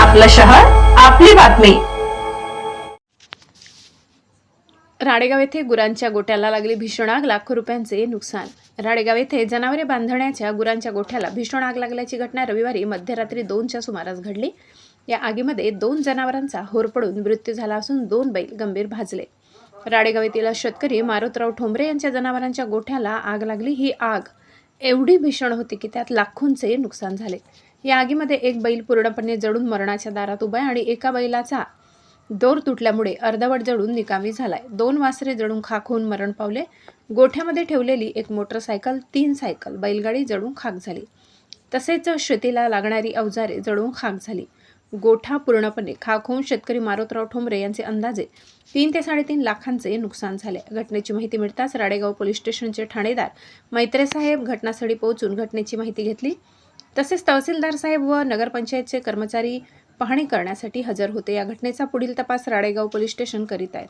आपलं शहर आपली बातमी. राडेगाव येथे गुरांच्या गोठ्याला लागली भीषण आग लाखो रुपयांचे नुकसान. राडेगाव येथे जनावरे बांधण्याच्या गुरांच्या गोठ्याला भीषण आग लागल्याची घटना रविवारी मध्यरात्री दोनच्या सुमारास घडली. या आगीमध्ये दोन जनावरांचा होरपडून मृत्यू झाला असून दोन बैल गंभीर भाजले. राडेगाव येथील शेतकरी मारुतराव ठोंबरे यांच्या जनावरांच्या गोठ्याला आग लागली. ही आग एवढी भीषण होती की त्यात लाखोंचे नुकसान झाले. या आगीमध्ये एक बैल पूर्णपणे जळून मरणाच्या दारात उभा आहे आणि एका बैलाचा दोर तुटल्यामुळे अर्धवट जळून निकामी झालाय. दोन वासरे जळून खाक होऊन मरण पावले. गोठ्यामध्ये ठेवलेली एक मोटरसायकल तीन सायकल बैलगाडी जळून खाक झाली. तसेच शेतीला लागणारी अवजारे जळून खाक झाली. गोठा पूर्णपणे खाक होऊन शेतकरी मारुतराव ठोंबरे यांचे अंदाजे तीन ते साडेतीन लाखांचे नुकसान झाले. घटनेची माहिती मिळताच राडेगाव पोलीस स्टेशनचे ठाणेदार मैत्रेसाहेब घटनास्थळी पोहोचून घटनेची माहिती घेतली. तसेच तहसीलदार साहेब व नगरपंचायतचे कर्मचारी पाहणी करण्यासाठी हजर होते. या घटनेचा पुढील तपास राडेगाव पोलीस स्टेशन करीत आहेत.